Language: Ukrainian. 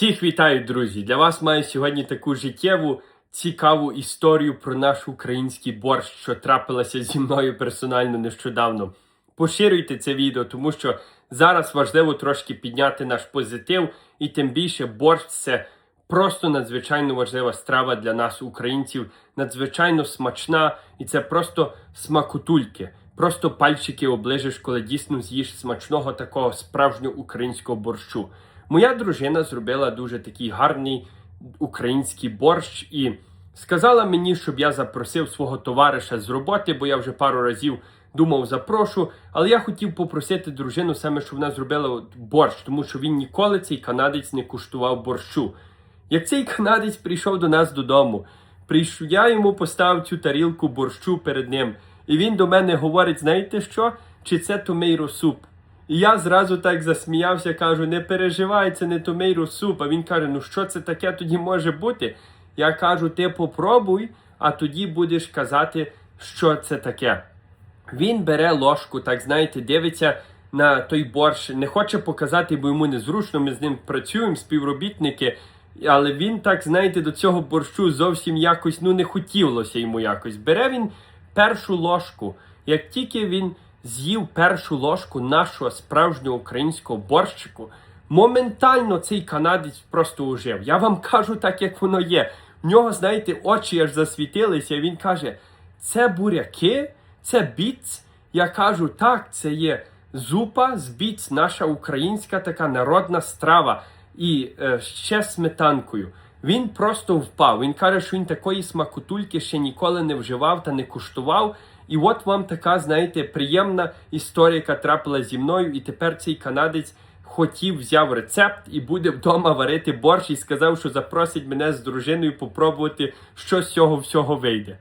Всіх вітаю, друзі! Для вас маю сьогодні таку життєву, цікаву історію про наш український борщ, що трапилася зі мною персонально нещодавно. Поширюйте це відео, тому що зараз важливо трошки підняти наш позитив, і тим більше борщ це просто надзвичайно важлива страва для нас, українців, надзвичайно смачна, і це просто смакотульки. Просто пальчики оближиш, коли дійсно з'їш смачного такого справжнього українського борщу. Моя дружина зробила дуже такий гарний український борщ і сказала мені, щоб я запросив свого товариша з роботи, бо я вже пару разів думав запрошу. Але я хотів попросити дружину саме, щоб вона зробила борщ, тому що він ніколи цей канадець не куштував борщу. Як цей канадець прийшов до нас додому, прийшов, я йому поставив цю тарілку борщу перед ним, і він до мене говорить: знаєте що? Чи це томейро суп? І я зразу так засміявся, кажу: не переживай, це не томейро суп. А він каже: ну що це таке тоді може бути? Я кажу, ти попробуй, а тоді будеш казати, що це таке. Він бере ложку, так знаєте, дивиться на той борщ, не хоче показати, бо йому незручно. Ми з ним працюємо, співробітники. Але він, так знаєте, до цього борщу зовсім якось ну не хотілося йому якось. Бере він першу ложку. Як тільки він з'їв першу ложку нашого справжнього українського борщику, моментально цей канадець просто ужив. Я вам кажу так, як воно є. В нього, знаєте, очі аж засвітилися. і Він каже: це буряки, це біц. Я кажу, так, це є зупа з біц, наша українська така народна страва. І е, ще сметанкою. Він просто впав. Він каже, що він такої смакотульки ще ніколи не вживав та не куштував. І от вам така, знаєте, приємна історія, яка трапила зі мною. І тепер цей канадець хотів, взяв рецепт і буде вдома варити борщ і сказав, що запросить мене з дружиною попробувати, що з цього всього вийде.